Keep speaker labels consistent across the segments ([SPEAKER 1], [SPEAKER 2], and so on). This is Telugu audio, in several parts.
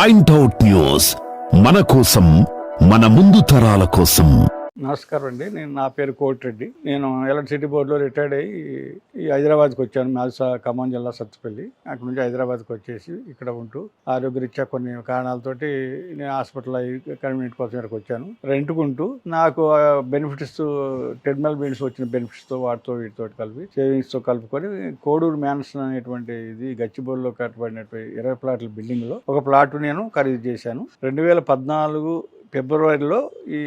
[SPEAKER 1] పాయింట్అవుట్ న్యూస్ మన కోసం మన ముందు తరాల కోసం.
[SPEAKER 2] నమస్కారం అండి. నేను నా పేరు కోటిరెడ్డి. నేను ఎలక్ట్రిసిటీ బోర్డులో రిటైర్డ్ అయ్యి ఈ హైదరాబాద్కి వచ్చాను. మాల్సా ఖమ్మం జిల్లా సత్తుపల్లి. అక్కడ నుంచి హైదరాబాద్కి వచ్చేసి ఇక్కడ ఉంటూ ఆరోగ్యరీత్యా కొన్ని కారణాలతోటి నేను హాస్పిటల్ అయ్యి కన్వీనియంట్ కోసం ఇక్కడికి వచ్చాను. రెంట్కుంటూ నాకు బెనిఫిట్స్ టెర్మినల్ బెనిఫిట్స్ వచ్చిన బెనిఫిట్స్తో వాటితో వీటితో కలిపి సేవింగ్స్తో కలుపుకొని కోడూరు మ్యాన్షన్ అనేటువంటి ఇది గచ్చిబౌలిలో కట్టబడినటువంటి ఇరవై ప్లాట్ల బిల్డింగ్లో ఒక ప్లాట్ నేను ఖరీదు చేశాను. రెండు వేల పద్నాలుగు ఫిబ్రవరిలో ఈ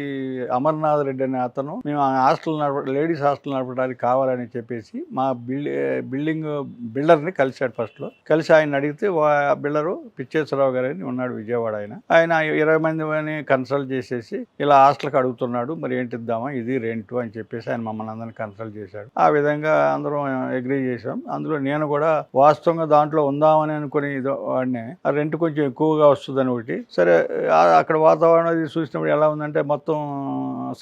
[SPEAKER 2] అమర్నాథ్ రెడ్డి అనే అతను మేము ఆ హాస్టల్ నడప లేడీస్ హాస్టల్ నడపడానికి కావాలని చెప్పేసి మా బిల్డి బిల్డింగ్ బిల్డర్ని కలిశాడు ఫస్ట్లో. కలిసి ఆయన అడిగితే ఆ బిల్డరు పిచ్చేశ్వరరావు గారు అని ఉన్నాడు విజయవాడ ఆయన. ఆయన ఇరవై మంది కన్సల్ట్ చేసేసి ఇలా హాస్టల్కి అడుగుతున్నాడు మరి ఏంటి ఇద్దామా ఇది రెంట్ అని చెప్పేసి ఆయన మమ్మల్ని అందరిని కన్సల్ట్ చేశాడు. ఆ విధంగా అందరం అగ్రీ చేసాం అందులో నేను కూడా వాస్తవంగా దాంట్లో ఉందామని అనుకుని ఇదో వాడిని ఆ రెంట్ కొంచెం ఎక్కువగా వస్తుందని ఒకటి. సరే అక్కడ వాతావరణం చూసినప్పుడు ఎలా ఉందంటే మొత్తం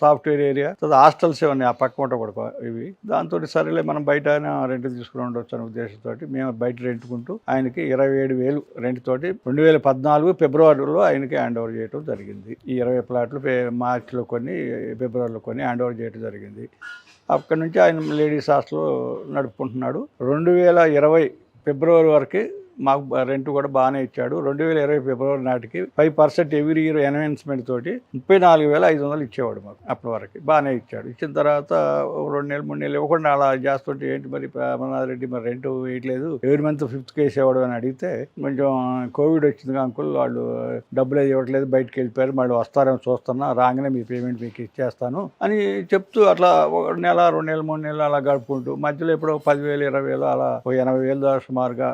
[SPEAKER 2] సాఫ్ట్వేర్ ఏరియా తర్వాత హాస్టల్స్ ఉన్నాయి ఆ పక్క పూట కూడా ఇవి. దాంతో సరేలే మనం బయట రెంట్ తీసుకుని ఉండొచ్చు అనే ఉద్దేశంతో మేము బయట రెంట్కుంటూ ఆయనకి ఇరవై ఏడు వేలు రెంట్ తోటి రెండు వేల పద్నాలుగు ఫిబ్రవరిలో ఆయనకి హ్యాండ్ ఓవర్ చేయడం జరిగింది. ఈ ఇరవై ప్లాట్లు మార్చిలో కొన్ని ఫిబ్రవరిలో కొన్ని హ్యాండ్ ఓవర్ చేయడం జరిగింది. అక్కడి నుంచి ఆయన లేడీస్ హాస్టల్ నడుపుకుంటున్నాడు. రెండు వేల ఇరవై ఫిబ్రవరి వరకు మాకు రెంట్ కూడా బాగానే ఇచ్చాడు. రెండు వేల ఇరవై ఫిబ్రవరి నాటికి five percent every year enhancement తోటి ముప్పై నాలుగు వేల ఐదు వందలు ఇచ్చేవాడు మాకు అప్పటి వరకు. బాగానే ఇచ్చాడు. ఇచ్చిన తర్వాత రెండు నెలలు మూడు నెలలు ఇవ్వకుండా అలా చేస్తుంటే ఏంటి మరి అమర్నాథ్ రెడ్డి మరి రెంట్ వేయట్లేదు ఎవరి మంత్ ఫిఫ్త్ వేసేవాడు అని అడిగితే కొంచెం కోవిడ్ వచ్చింది అంకుల్ వాళ్ళు డబ్బులు ఇవ్వట్లేదు బయటకు వెళ్ళిపోయారు మళ్ళీ వస్తారేమో చూస్తున్నా రాగానే మీ పేమెంట్ మీకు ఇచ్చేస్తాను అని చెప్తూ అట్లా ఒక నెల రెండు నెలలు మూడు నెలలు అలా గడుపుకుంటూ మధ్యలో ఎప్పుడో పదివేలు ఇరవై వేలు అలా ఎనభై వేలు దాకా సుమారుగా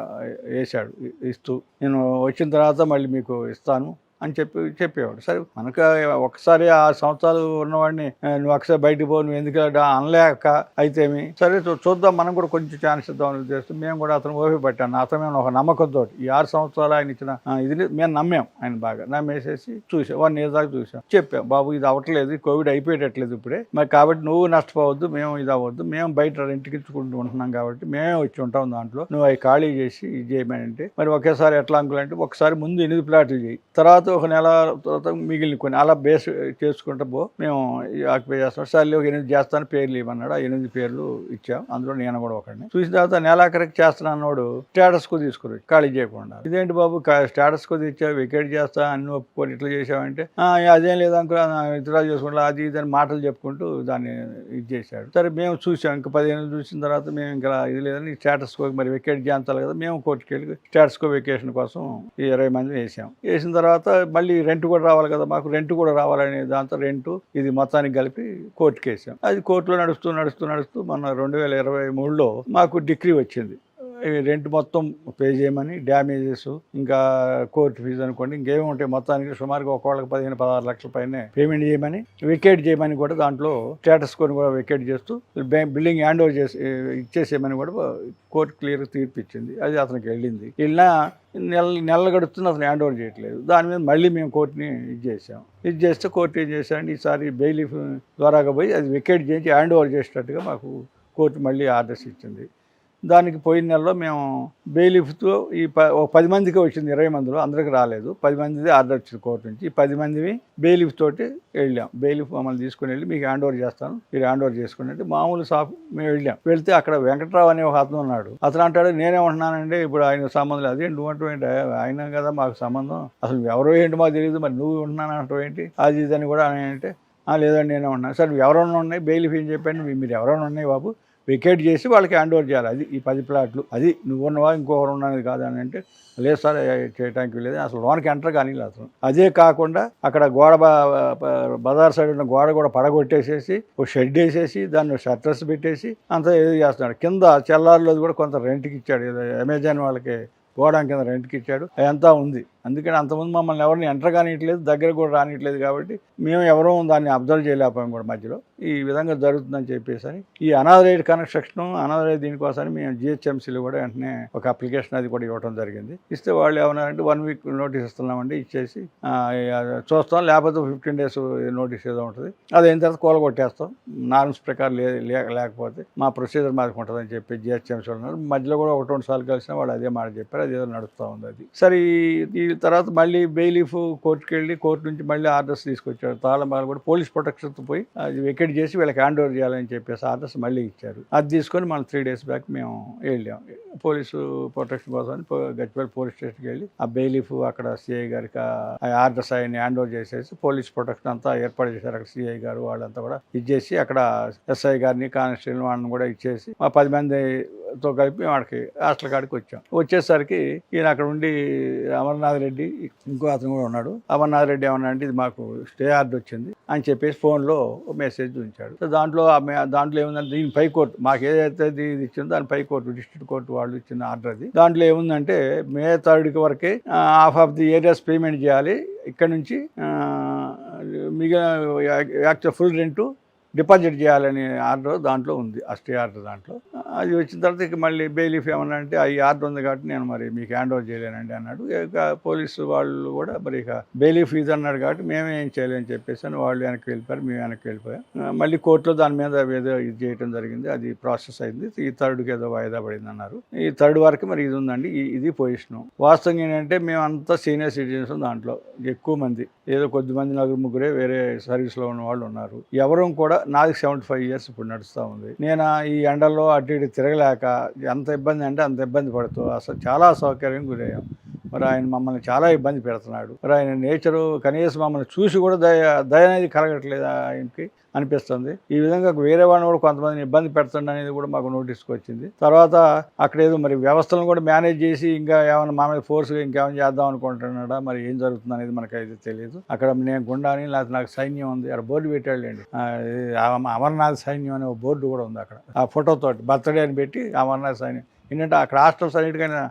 [SPEAKER 2] వేసాడు ఇచ్చాడు. ఇస్తూ. నేను వచ్చిన తర్వాత మళ్ళీ మీకు ఇస్తాను. అని చెప్పి చెప్పేవాడు. సరే మనకు ఒకసారి ఆ సంవత్సరాలు ఉన్నవాడిని నువ్వు ఒకసారి బయటికి పో నువ్వు ఎందుకు అనలేక అయితేమి? సరే చూ- చూద్దాం మనం కూడా కొంచెం ఛాన్స్ ఇద్దాం అని మేము కూడా అతను ఓపి పట్టాను. అతను మేము ఒక నమ్మకంతో ఈ ఆరు సంవత్సరాలు ఆయన ఇచ్చిన ఇది మేము నమ్మాం ఆయన బాగా. నమ్మేసేసి చూసాం వన్ ఇయర్ దాకా చూసాం. చెప్పాం బాబు ఇది అవ్వట్లేదు కోవిడ్ అయిపోయేటట్లేదు ఇప్పుడే. మరి కాబట్టి నువ్వు నష్టపోవద్దు మేము ఇది అవ్వద్దు మేము బయట రెంట్కి ఇచ్చుకుంటూ ఉంటున్నాం కాబట్టి మేమే వచ్చి ఉంటాం దాంట్లో. నువ్వు అవి ఖాళీ చేసి ఇది చేయమని అంటే మరి ఒకేసారి ఎట్లా అంకులు అంటే ఒకసారి ముందు ఎనిమిది ప్లాట్లు చేయి. తర్వాత ఒక నెల తర్వాత మిగిలిన కొన్ని అలా బేస్ చేసుకుంటా పో. మేము ఆక్యుపై చేస్తాం. సర్లే ఒక ఎనిమిది చేస్తాను పేర్లు ఇవ్వన్నాడు ఆ ఎనిమిది పేర్లు ఇచ్చాం. అందులో నేను కూడా ఒకడిని. చూసిన తర్వాత నెలాఖరికి చేస్తాను అన్నోడు. స్టేటస్కు తీసుకుని ఖాళీ చేయకుండా. ఇదేంటి బాబు స్టేటస్కు తెచ్చా వికెట్ చేస్తా అన్ని ఒప్పుకొని ఇట్లా చేసావంటే అదేం లేదు అంకుల్ ఇతరా చేసుకుంటా అది ఇది అని మాటలు చెప్పుకుంటూ దాన్ని ఇది చేశాడు. సరే మేము చూసాం. ఇంకా పదిహేను చూసిన తర్వాత మేము ఇంకా ఇది లేదని స్టేటస్ కో మరి వెకేట్ చేయించాలి కదా మేము కోర్టుకి వెళ్ళి స్టేటస్ కో వెకేషన్ కోసం ఇరవై మంది వేసాం. వేసిన తర్వాత మళ్ళీ రెంట్ కూడా రావాలి కదా మాకు రెంట్ కూడా రావాలనే దాంతో రెంట్ ఇది మొత్తానికి కలిపి కోర్టు కేసాం అది కోర్టులో నడుస్తూ నడుస్తూ నడుస్తూ మన రెండు వేల ఇరవై మూడులో మాకు డిగ్రీ వచ్చింది. రెంట్ మొత్తం పే చేయమని డ్యామేజెస్ ఇంకా కోర్టు ఫీజు అనుకోండి ఇంకేమి ఉంటాయి మొత్తానికి సుమారుగా ఒకళ్ళకి పదిహేను పదహారు లక్షల పైన పేమెంట్ చేయమని వికెట్ చేయమని కూడా దాంట్లో స్టేటస్ కొని కూడా వికెట్ చేస్తూ బిల్డింగ్ హ్యాండ్ ఓవర్ చేసి ఇచ్చేసేయమని కూడా కోర్టు క్లియర్ తీర్పు ఇచ్చింది. అది అతనికి వెళ్ళింది. వెళ్ళినా నెల నెలలు గడుస్తుంది అతను హ్యాండ్ ఓవర్ చేయట్లేదు. దాని మీద మళ్ళీ మేము కోర్టుని ఇది చేసాం ఇది చేస్తే కోర్టు ఏం చేశారంటే ఈసారి బెయిలీఫ్ ద్వారాగా పోయి అది వికెట్ చేయించి హ్యాండ్ ఓవర్ చేసేటట్టుగా మాకు కోర్టు మళ్ళీ ఆర్డర్స్ ఇచ్చింది దానికి పోయిన నెలలో మేము బెయిలిఫ్తో ఈ ప ఒక పది మందికి వచ్చింది ఇరవై మందిలో అందరికి రాలేదు. పది మందిది ఆర్డర్ వచ్చింది కోర్టు నుంచి. ఈ పది మందివి బెయిలిఫ్ తోటి వెళ్ళాం. బెయిలిఫ్ మమ్మల్ని తీసుకుని వెళ్ళి మీకు హ్యాండ్ ఓవర్ చేస్తాను. మీరు హ్యాండ్ ఓవర్ చేసుకుని అంటే మామూలు షాప్ మేము వెళ్ళాం. వెళ్తే అక్కడ వెంకట్రావు అనే ఒక అతను ఉన్నాడు. అతను అంటాడు నేనే ఉంటున్నానండి ఇప్పుడు ఆయన సంబంధం లేదు. అదే నువ్వు అంటూ ఏంటి? ఆయన కదా మాకు సంబంధం. అసలు ఎవరో ఏంటి మాకు తెలియదు. మరి నువ్వు ఉంటున్నాను అంటావు ఏంటి? అది ఇది అని కూడా అంటే లేదండి నేనే ఉన్నాను సార్ ఎవరైనా ఉన్నాయి? బెయిలిఫ్ ఏం చెప్పండి? మీరు ఎవరైనా ఉన్నాయి బాబు? వికెట్ చేసి వాళ్ళకి హ్యాండ్ ఓవర్ చేయాలి. అది ఈ పది ప్లాట్లు. అది నువ్వు ఉన్నవా ఇంకొకరు ఉన్నది కాదు అని అంటే లేదు సార్ చేయడానికి చేయటానికి లేదు. అసలు లోనికి ఎంటర్ కానీ లేదు అసలు అదే కాకుండా అక్కడ గోడ బజార్ సైడ్ ఉన్న గోడ కూడా పడగొట్టేసేసి ఒక షెడ్ వేసేసి దాన్ని షట్టర్స్ పెట్టేసి అంతా ఏదో చేస్తున్నాడు. కింద చెల్లారులోది కూడా కొంత రెంట్కి ఇచ్చాడు. ఏదో అమెజాన్ వాళ్ళకి గోడ కింద రెంట్కి ఇచ్చాడు. అదంతా ఉంది. అందుకని అంతకుముందు మమ్మల్ని ఎవరిని ఎంటర్ కానియట్లేదు దగ్గర కూడా రానియట్లేదు కాబట్టి మేము ఎవరూ దాన్ని అబ్జర్వ్ చేయలేకపోయాం కూడా మధ్యలో. ఈ విధంగా జరుగుతుందని చెప్పేసి అని ఈ అనాథరైడ్ కన్స్ట్రక్షన్ అనాథరైడ్ దీనికోసం మేము జిహెచ్ఎంసీలో కూడా వెంటనే ఒక అప్లికేషన్ అది కూడా ఇవ్వడం జరిగింది. ఇస్తే వాళ్ళు ఏమన్నారంటే వన్ వీక్ నోటీస్ ఇస్తున్నామండి ఇచ్చేసి చూస్తాం లేకపోతే ఫిఫ్టీన్ డేస్ నోటీస్ ఏదో ఉంటుంది. అది అయిన తర్వాత కూల కొట్టేస్తాం నార్మ్స్ ప్రకారం లేకపోతే మా ప్రొసీజర్ మాకు ఉంటుందని చెప్పి జిహెచ్ఎంసీ ఉన్నారు మధ్యలో కూడా ఒకటి రెండు సార్లు కలిసిన వాళ్ళు అదే మాట చెప్పారు అది ఏదో నడుస్తూ ఉంది అది. సరే తర్వాత మళ్ళీ బెయిలీఫ్ కోర్టుకి వెళ్ళి కోర్టు నుంచి మళ్ళీ ఆర్డర్స్ తీసుకొచ్చారు. తాళమాలు కూడా పోలీస్ ప్రొటెక్షన్తో పోయి అది వెకెట్ చేసి వీళ్ళకి హ్యాండ్ ఓవర్ చేయాలని చెప్పేసి ఆర్డర్స్ మళ్ళీ ఇచ్చారు. అది తీసుకొని మనం త్రీ డేస్ బ్యాక్ మేము వెళ్ళాం. పోలీసు ప్రొటెక్షన్ కోసం అని పో- గచ్చిపల్లి పోలీస్ స్టేషన్కి వెళ్ళి ఆ బెయిలీఫ్ అక్కడ సిఐ గారికి ఆ ఆర్డర్స్ ఆయన హ్యాండ్ ఓవర్ చేసేసి పోలీస్ ప్రొటెక్షన్ అంతా ఏర్పాటు చేశారు. అక్కడ సిఐ గారు వాళ్ళంతా కూడా ఇచ్చేసి అక్కడ ఎస్ఐ గారిని కానిస్టేబుల్ వాళ్ళని కూడా ఇచ్చేసి మా పది మందితో కలిపి వాడికి హాస్టల్ కాడికి వచ్చాం. వచ్చేసరికి ఈయన అక్కడ ఉండి అమర్నాథ్ రెడ్డి ఇంకో అతను కూడా ఉన్నాడు. అమర్నాథ్ రెడ్డి ఏమన్నా అంటే ఇది మాకు స్టే ఆర్డర్ వచ్చింది అని చెప్పేసి ఫోన్లో మెసేజ్ ఉంచాడు. దాంట్లో దాంట్లో ఏముందంటే దీని పై కోర్టు మాకు ఏదైతే ఇది ఇది ఇచ్చిందో దాని పై కోర్టు డిస్ట్రిక్ట్ కోర్టు వాళ్ళు ఇచ్చిన ఆర్డర్ అది. దాంట్లో ఏముందంటే మే థర్డ్కి వరకే half of the arrears payment చేయాలి. ఇక్కడ నుంచి మిగతా మిగిలిన యాక్చువల్ ఫుల్ రెంటు డిపాజిట్ చేయాలని ఆర్డర్ దాంట్లో ఉంది ఆ స్టే ఆర్డర్ దాంట్లో. అది వచ్చిన తర్వాత ఇక మళ్ళీ బెయిలీఫ్ ఏమన్నా అంటే ఈ ఆర్డర్ ఉంది కాబట్టి నేను మరి మీకు హ్యాండ్ ఓవర్ చేయలేనండి అన్నాడు. ఇక పోలీసు వాళ్ళు కూడా మరి ఇక బెయిలీఫ్ ఇది అన్నాడు కాబట్టి మేమే ఏం చేయలేని చెప్పేసి అని వాళ్ళు వెనక్కి వెళ్ళిపోయారు మేము వెనక్కి వెళ్ళిపోయాం. మళ్ళీ కోర్టులో దాని మీద ఏదో ఇది చేయడం జరిగింది అది ప్రాసెస్ అయింది. ఈ థర్డ్కి ఏదో వాయిదా పడింది అన్నారు. ఈ థర్డ్ వరకు మరి ఇది ఉందండి ఇది పొజిషన్. వాస్తవం ఏంటంటే మేమంతా సీనియర్ సిటిజన్స్ దాంట్లో ఎక్కువ మంది ఏదో కొద్ది మంది నలుగురు ముగ్గురే వేరే సర్వీస్లో ఉన్న వాళ్ళు ఉన్నారు. ఎవరూ కూడా నాది సెవెంటీ ఫైవ్ ఇయర్స్ ఇప్పుడు నడుస్తూ ఉంది. నేను ఈ ఎండల్లో అటు ఇటు తిరగలేక ఎంత ఇబ్బంది అంటే అంత ఇబ్బంది పడుతూ అసలు చాలా సౌకర్యం గురయ్యాం. మరి ఆయన మమ్మల్ని చాలా ఇబ్బంది పెడుతున్నాడు. మరి ఆయన నేచరు కనీసం మమ్మల్ని చూసి కూడా దయ దయ అనేది కలగట్లేదు ఆయనకి అనిపిస్తుంది. ఈ విధంగా వేరే వాళ్ళని కూడా కొంతమందిని ఇబ్బంది పెడుతుంది అనేది కూడా మాకు నోటీస్కి వచ్చింది. తర్వాత అక్కడ ఏదో మరి వ్యవస్థలను కూడా మేనేజ్ చేసి ఇంకా ఏమైనా మా మీద ఫోర్స్గా ఇంకేమైనా చేద్దాం అనుకుంటున్నాడా? మరి ఏం జరుగుతుంది అనేది మనకు అయితే తెలియదు. అక్కడ నేను గుండాని లేకపోతే నాకు సైన్యం ఉంది. అక్కడ బోర్డు పెట్టాడు అమర్నాథ్ సైన్యం అనే ఒక బోర్డు కూడా ఉంది అక్కడ. ఆ ఫోటోతో బర్త్డే అని పెట్టి అమర్నాథ్ సైన్యం. ఏంటంటే అక్కడ హాస్టల్స్ అన్నిటికైనా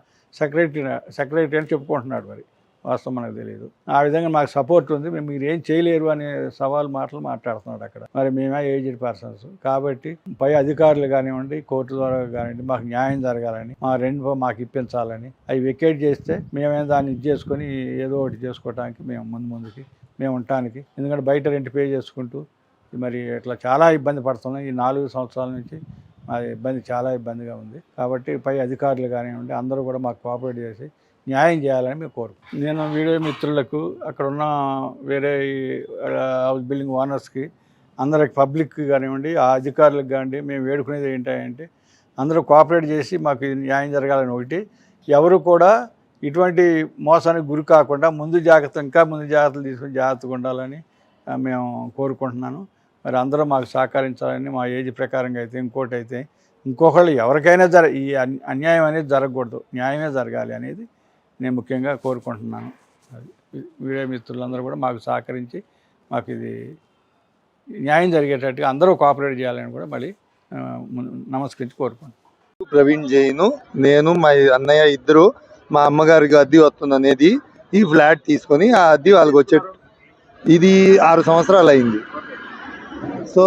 [SPEAKER 2] సెక్రటరీ సెక్రటరీ అని చెప్పుకుంటున్నాడు మరి. వాస్తవం మనకు తెలియదు ఆ విధంగా మాకు సపోర్ట్ ఉంది. మేము మీరు ఏం చేయలేరు అనే సవాల్ మాటలు మాట్లాడుతున్నాడు అక్కడ. మరి మేమే ఏజ్డ్ పర్సన్స్ కాబట్టి పై అధికారులు కానివ్వండి కోర్టు ద్వారా కానివ్వండి మాకు న్యాయం జరగాలని మా రెండు మాకు ఇప్పించాలని అవి వెకేట్ చేస్తే మేమే దాన్ని ఇది చేసుకొని ఏదో ఒకటి చేసుకోవడానికి మేము ముందు ముందుకి మేము ఉండటానికి. ఎందుకంటే బయట రెంట్ పే చేసుకుంటూ మరి ఇట్లా చాలా ఇబ్బంది పడుతున్నాం. ఈ నాలుగు సంవత్సరాల నుంచి మా ఇబ్బంది చాలా ఇబ్బందిగా ఉంది. కాబట్టి పై అధికారులు కానివ్వండి అందరూ కూడా మాకు కోఆపరేట్ చేసి న్యాయం చేయాలని మేము కోరుకు నేను వీడియో మిత్రులకు అక్కడ ఉన్న వేరే హౌస్ బిల్డింగ్ ఓనర్స్కి అందరికి పబ్లిక్ కానివ్వండి ఆ అధికారులకు కానివ్వండి మేము వేడుకునేది ఏంటంటే అందరూ కోఆపరేట్ చేసి మాకు న్యాయం జరగాలని ఒకటి. ఎవరు కూడా ఇటువంటి మోసానికి గురి కాకుండా ముందు జాగ్రత్త ఇంకా ముందు జాగ్రత్తలు తీసుకుని జాగ్రత్తగా ఉండాలని మేము కోరుకుంటున్నాను. మరి అందరూ మాకు సహకరించాలని మా ఏజ్ ప్రకారంగా అయితే ఇంకోటి అయితే ఇంకొకళ్ళు ఎవరికైనా జర ఈ అన్యాయం అనేది జరగకూడదు. న్యాయమే జరగాలి అనేది నేను ముఖ్యంగా కోరుకుంటున్నాను. అది వీడియో మిత్రులందరూ కూడా మాకు సహకరించి మాకు ఇది న్యాయం జరిగేటట్టుగా అందరూ కోఆపరేట్ చేయాలని కూడా మళ్ళీ నమస్కరించి కోరుకుంటున్నాను.
[SPEAKER 3] ప్రవీణ్ జైన్ నేను మా అన్నయ్య ఇద్దరు మా అమ్మగారికి అద్దె వస్తుంది అనేది ఈ ఫ్లాట్ తీసుకొని ఆ అద్దె వాళ్ళకి వచ్చే ఇది ఆరు సంవత్సరాలు అయింది. సో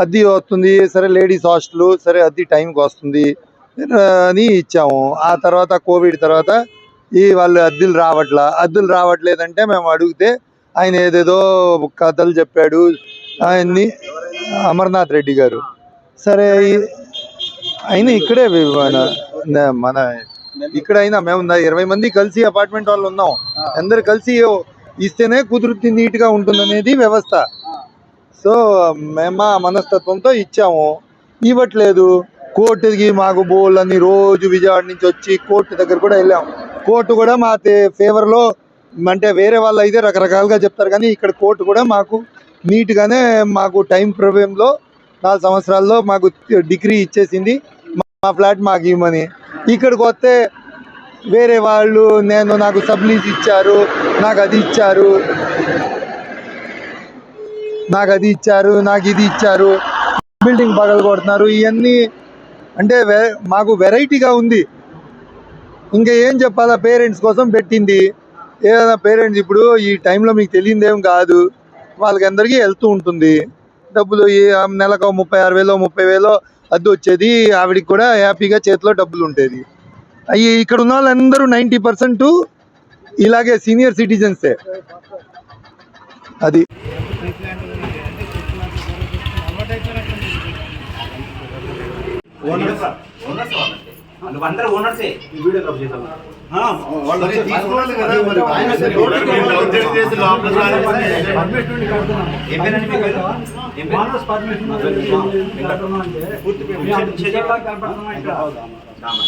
[SPEAKER 3] అద్దె వస్తుంది సరే లేడీస్ హాస్టల్ సరే అద్దె టైంకి వస్తుంది అని ఇచ్చాము. ఆ తర్వాత కోవిడ్ తర్వాత ఈ వాళ్ళు అద్దెలు రావట్లా అద్దెలు రావట్లేదంటే మేము అడిగితే ఆయన ఏదేదో కథలు చెప్పాడు ఆయన్ని అమర్నాథ్ రెడ్డి గారు. సరే అయినా ఇక్కడే మన మన ఇక్కడ అయినా మేము ఇరవై మంది కలిసి అపార్ట్మెంట్ వాళ్ళు ఉన్నాం. అందరు కలిసి ఇస్తేనే కుదురుతుంది నీట్గా ఉంటుంది అనేది వ్యవస్థ. సో మేము మా మనస్తత్వంతో ఇచ్చాము. ఇవ్వట్లేదు. కోర్టుకి మాకు బోళ్ళని రోజు విజయవాడ నుంచి వచ్చి కోర్టు దగ్గర కూడా వెళ్ళాం. కోర్టు కూడా మా ఫేవర్లో అంటే వేరే వాళ్ళు అయితే రకరకాలుగా చెప్తారు. కానీ ఇక్కడ కోర్టు కూడా మాకు నీట్ గానే మాకు టైం లో నాలుగు సంవత్సరాల్లో మాకు డిగ్రీ ఇచ్చేసింది. మా ఫ్లాట్ మాకు ఇవ్వమని. ఇక్కడికి వస్తే వేరే వాళ్ళు నేను నాకు సబ్లీజ్ ఇచ్చారు నాకు అది ఇచ్చారు. నాకు అది ఇచ్చారు నాకు ఇది ఇచ్చారు. బిల్డింగ్ పగలు కొడుతున్నారు. ఇవన్నీ అంటే వె- మాకు వెరైటీగా ఉంది. ఇంకా ఏం చెప్పాలా? పేరెంట్స్ కోసం పెట్టింది. ఏదైనా పేరెంట్స్ ఇప్పుడు ఈ టైంలో మీకు తెలియదేం కాదు. వాళ్ళకి అందరికీ వెళ్తూ ఉంటుంది. డబ్బులు నెలకు ముప్పై ఆరు వేలో ముప్పై వేలో అద్దు వచ్చేది. ఆవిడకి కూడా హ్యాపీగా చేతిలో డబ్బులు ఉండేది. అవి ఇక్కడ ఉన్న వాళ్ళందరూ నైంటీ పర్సెంట్ ఇలాగే సీనియర్ సిటిజన్సే. అది.
[SPEAKER 4] అందరూ ఓనర్సే
[SPEAKER 5] వీడియో చేద్దాం.
[SPEAKER 6] వాళ్ళు
[SPEAKER 4] పేరు? రామ.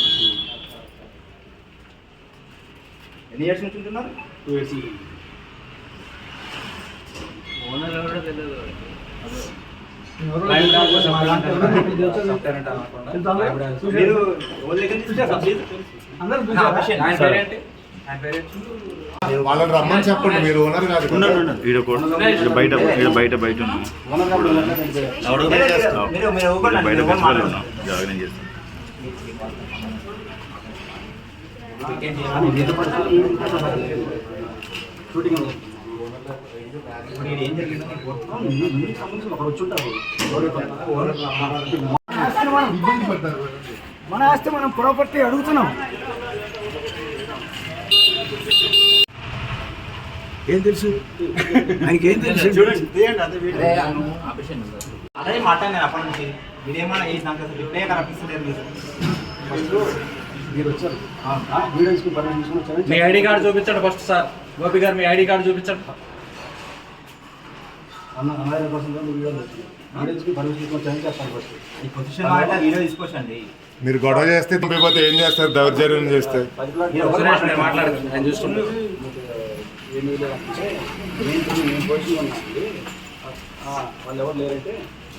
[SPEAKER 4] ఎన్ని ఇయర్స్ నుంచి ఉంటున్నారు?
[SPEAKER 5] టూ ఇయర్స్
[SPEAKER 4] మీరు ఎవరి దగ్గర
[SPEAKER 6] వాళ్ళని రమ్మని చెప్పండి మీరు ఓనర్ కాదు.
[SPEAKER 7] ఈడ బయట ఈడ బయట బయట ఉన్నాం. బయట
[SPEAKER 4] మీరు ఇవ్వండి,
[SPEAKER 7] ఫెస్టివల్
[SPEAKER 4] మాట్లాడండి.
[SPEAKER 7] ఉన్నాం. జాగ్రత్త చేస్తాం
[SPEAKER 5] షూటింగ్
[SPEAKER 4] ఇప్పుడు ఈడ ఏం జరిగిందో మీకు గుర్తుందా?
[SPEAKER 5] అక్కడ వచ్చి ఉంటారు
[SPEAKER 6] ఇబ్బంది పడతారు
[SPEAKER 2] మన ఆస్తి మనం ప్రాపర్టీ అడుగుతున్నాం. ఏం తెలుసు? ఆయనకి ఏం తెలుసు
[SPEAKER 4] అదే మాట్లాడినాను అప్పటి నుంచి. మీరేమన్నా చేసి నాకు అసలు రిప్లై కనిపిస్తలేదు మీరు
[SPEAKER 5] మీరు వచ్చారు. పర్మిషన్ తీసుకుని వచ్చారు.
[SPEAKER 8] మీ ఐడి కార్డు చూపించండి ఫస్ట్ సార్. గోపి గారు మీ ఐడి కార్డు చూపించండి.
[SPEAKER 5] అన్న అమ్మాయి కోసం వీడియో వీడియో తీసుకుని పర్మిషన్ తీసుకుని వచ్చారని చేస్తాను ఫస్ట్
[SPEAKER 4] ఈ పొజిషన్ మాట వీడియో తీసుకొచ్చండి
[SPEAKER 6] మీరు గొడవ చేస్తే పంపిపోతే ఏం చేస్తారు? దౌర్జన్యం చేస్తే
[SPEAKER 5] పది ప్లాట్
[SPEAKER 4] మీరు ఒకసారి
[SPEAKER 8] సురేష్ నేను మాట్లాడదు నేను చూస్తున్నాను.
[SPEAKER 5] ఏమి లేదంటే నేను నేను పొజిషన్ ఉన్నానండి ఆ, వాళ్ళు ఎవరు లేరంటే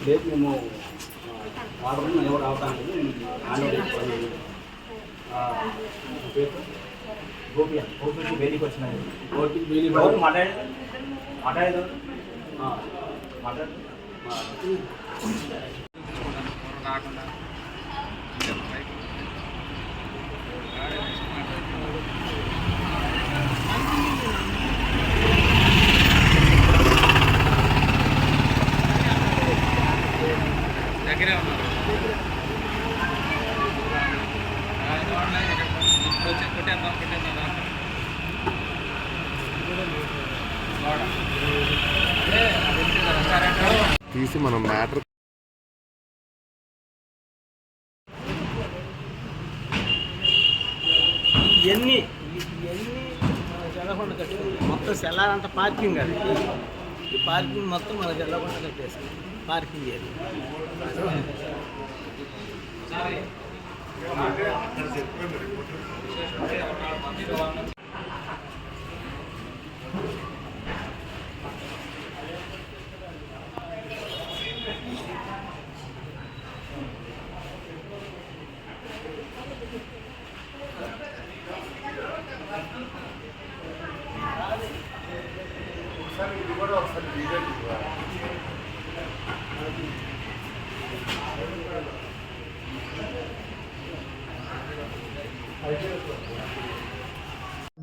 [SPEAKER 5] రేపు మేము ఆర్డర్ ఎవరు అవటానికి నేను హ్యాండ్ ఓవర్ చేసుకోవాలి ఆ, నా పేరు
[SPEAKER 4] గోపి గోపికి బయటికి వచ్చినాయి
[SPEAKER 5] కోర్టుకి బెయిల్
[SPEAKER 4] ఎవరు
[SPEAKER 5] ఇవ్వాలి.
[SPEAKER 4] మాట్లాడేది మాట్లాడేది
[SPEAKER 5] ఆ,
[SPEAKER 4] మాట్లాడు
[SPEAKER 5] మా-
[SPEAKER 6] తీసి మనం మ్యాటర్
[SPEAKER 9] ఇవన్నీ ఇవన్నీ జల్లకొండ కట్టుకుంది మొత్తం సెల్లారంతా పార్కింగ్ అది. ఈ పార్కింగ్ మొత్తం మన జల్లకొండ కట్టేసాం పార్కింగ్ ఏరియా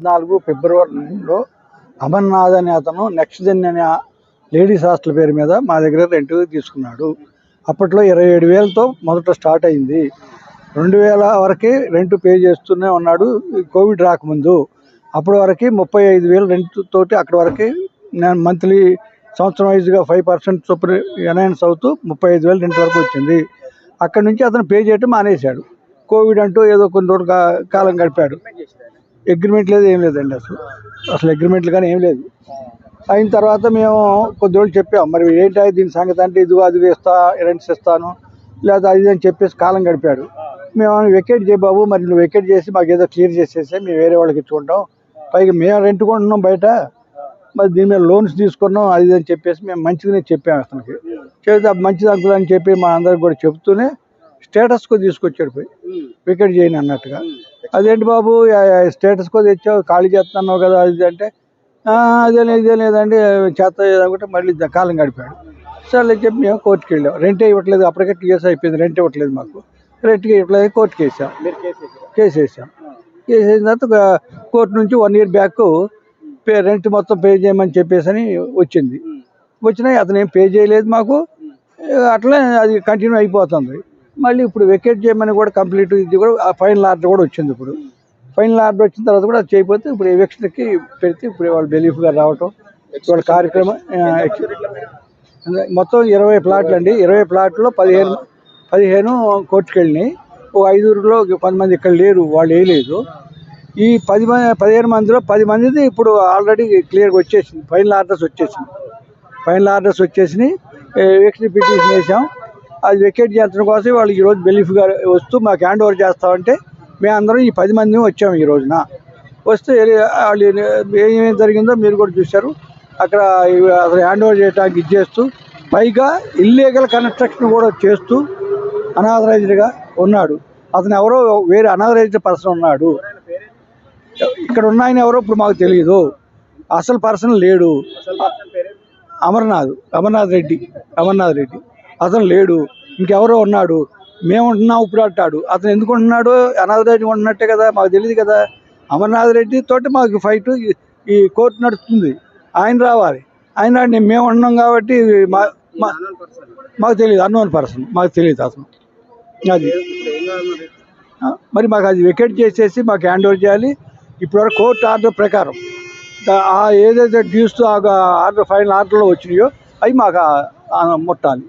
[SPEAKER 2] పద్నాలుగు ఫిబ్రవరిలో అమర్నాథ్ అనే అతను నెక్స్ట్ జెన్ అనే లేడీస్ హాస్టల్ పేరు మీద మా దగ్గర రెంట్ తీసుకున్నాడు. అప్పట్లో ఇరవై ఏడు వేలతో మొదట స్టార్ట్ అయింది. రెండు వేల వరకే రెంట్ పే చేస్తూనే ఉన్నాడు కోవిడ్ రాకముందు. అప్పటి వరకు ముప్పై ఐదు వేలు రెంట్ తోటి అక్కడి వరకు నేను మంత్లీ సంవత్సరం వైజ్గా ఫైవ్ పర్సెంట్ చొప్పున ఎనౌన్స్ అవుతూ ముప్పై ఐదు వేలు రెంట్ వరకు వచ్చింది. అక్కడి నుంచి అతను పే చేయటం మానేశాడు. కోవిడ్ అంటూ ఏదో కొన్ని రోజులు కాలం గడిపాడు. అగ్రిమెంట్ లేదు ఏం లేదండి అసలు. అసలు అగ్రిమెంట్లు కానీ ఏం లేదు. అయిన తర్వాత మేము కొద్ది రోజులు చెప్పాం మరి ఏంటి దీని సంగతి? అంటే ఇదిగో అది వేస్తా రెంట్స్ ఇస్తాను లేదా అది ఇది అని చెప్పేసి కాలం గడిపాడు. మేము వెకేట్ చేయ బాబు మరి నువ్వు వెకేట్ చేసి మాకు ఏదో క్లియర్ చేసేసి మేము వేరే వాళ్ళకి ఇచ్చుకుంటాం. పైగా మేము రెంట్ కొంటున్నాం బయట. మరి దీని మీద లోన్స్ తీసుకున్నాం అది అని చెప్పేసి మేము మంచిగానే చెప్పాము అతనికి. చేస్తే మంచిది అంకుల్ అని చెప్పి మా అందరికి కూడా చెప్తూనే స్టేటస్కో తీసుకొచ్చాడు పోయి. వికెట్ చేయని అన్నట్టుగా. అదేంటి బాబు స్టేటస్కో తెచ్చావు ఖాళీ చేస్తున్నావు కదా అది అంటే "ఆ, అదే లేదు ఇదే లేదండి చేత అనుకుంటే మళ్ళీ కాలం గడిపాడు. సరే చెప్పి మేము కోర్టుకి వెళ్ళాం. రెంటే ఇవ్వట్లేదు అప్పటికే కేసు అయిపోయింది రెంట్ ఇవ్వట్లేదు మాకు. రెంట్కి ఇవ్వట్లేదు కోర్టుకి వేసాం. కేసు వేసాం. కేసు వేసిన తర్వాత కోర్టు నుంచి one year back pay rent మొత్తం పే చేయమని చెప్పేసి అని వచ్చింది వచ్చినా అతను ఏం పే చేయలేదు మాకు. అట్లే అది కంటిన్యూ అయిపోతుంది. మళ్ళీ ఇప్పుడు వెకేట్ చేయమని కూడా కంప్లీట్ ఇది కూడా ఆ ఫైనల్ ఆర్డర్ కూడా వచ్చింది ఇప్పుడు. ఫైనల్ ఆర్డర్ వచ్చిన తర్వాత కూడా చేయకపోతే ఇప్పుడు ఎలక్షన్కి పెడితే ఇప్పుడు వాళ్ళు బెలీఫ్గా రావటం వాళ్ళ కార్యక్రమం మొత్తం ఇరవై ప్లాట్లు అండి. ఇరవై ప్లాట్లో పదిహేను పదిహేను కోర్టుకు వెళ్ళినాయి. ఓ ఐదుగురులో పది మంది ఇక్కడ లేరు వాళ్ళు వేయలేదు. ఈ పది మంది పదిహేను మందిలో పది మందిది ఇప్పుడు ఆల్రెడీ క్లియర్గా వచ్చేసింది. ఫైనల్ ఆర్డర్స్ వచ్చేసింది. ఫైనల్ ఆర్డర్స్ వచ్చేసినాయి. ఎక్స్ట్రీ పిటిషన్ వేసాం. అది వెకేట్ చేసిన కోసం వాళ్ళు ఈరోజు బెలిఫ్గా వస్తూ మాకు హ్యాండ్ ఓవర్ చేస్తామంటే మేమందరం ఈ పది మంది వచ్చాము ఈ రోజున. వస్తే వాళ్ళు ఏమేమి జరిగిందో మీరు కూడా చూశారు. అక్కడ అసలు హ్యాండ్ ఓవర్ చేయడానికి ఇచ్చేస్తూ పైగా ఇల్లీగల్ కన్స్ట్రక్షన్ కూడా చేస్తూ అనాథరైజ్డ్గా ఉన్నాడు. అతను ఎవరో వేరే అనాథరైజ్డ్ పర్సన్ ఉన్నాడు. ఇక్కడ ఉన్న ఆయన ఎవరో ఇప్పుడు మాకు తెలియదు అసలు పర్సన్ లేడు. అమర్నాథ్ అమర్నాథ్ రెడ్డి అమర్నాథ్ రెడ్డి. అతను లేడు ఇంకెవరో ఉన్నాడు మేము ఉంటున్నాం ఇప్పుడు అంటాడు. అతను ఎందుకు ఉంటున్నాడు? అనాథ రెడ్డి ఉంటున్నట్టే కదా మాకు తెలియదు కదా. అమర్నాథ్ రెడ్డి తోటి మాకు ఫైట్ ఈ కోర్టు నడుస్తుంది ఆయన రావాలి. ఆయన నేను మేము ఉన్నాం కాబట్టి మా మాకు తెలియదు అన్నోన్ పర్సన్ మాకు తెలియదు అతను అది. మరి మాకు అది వికెట్ చేసేసి మాకు హ్యాండ్ ఓవర్ చేయాలి. ఇప్పటివరకు కోర్టు ఆర్డర్ ప్రకారం. ఆ ఏదైతే డ్యూస్ ఆర్డర్ ఫైనల్ ఆర్డర్లో వచ్చినాయో అవి మాకు ముట్టాలి.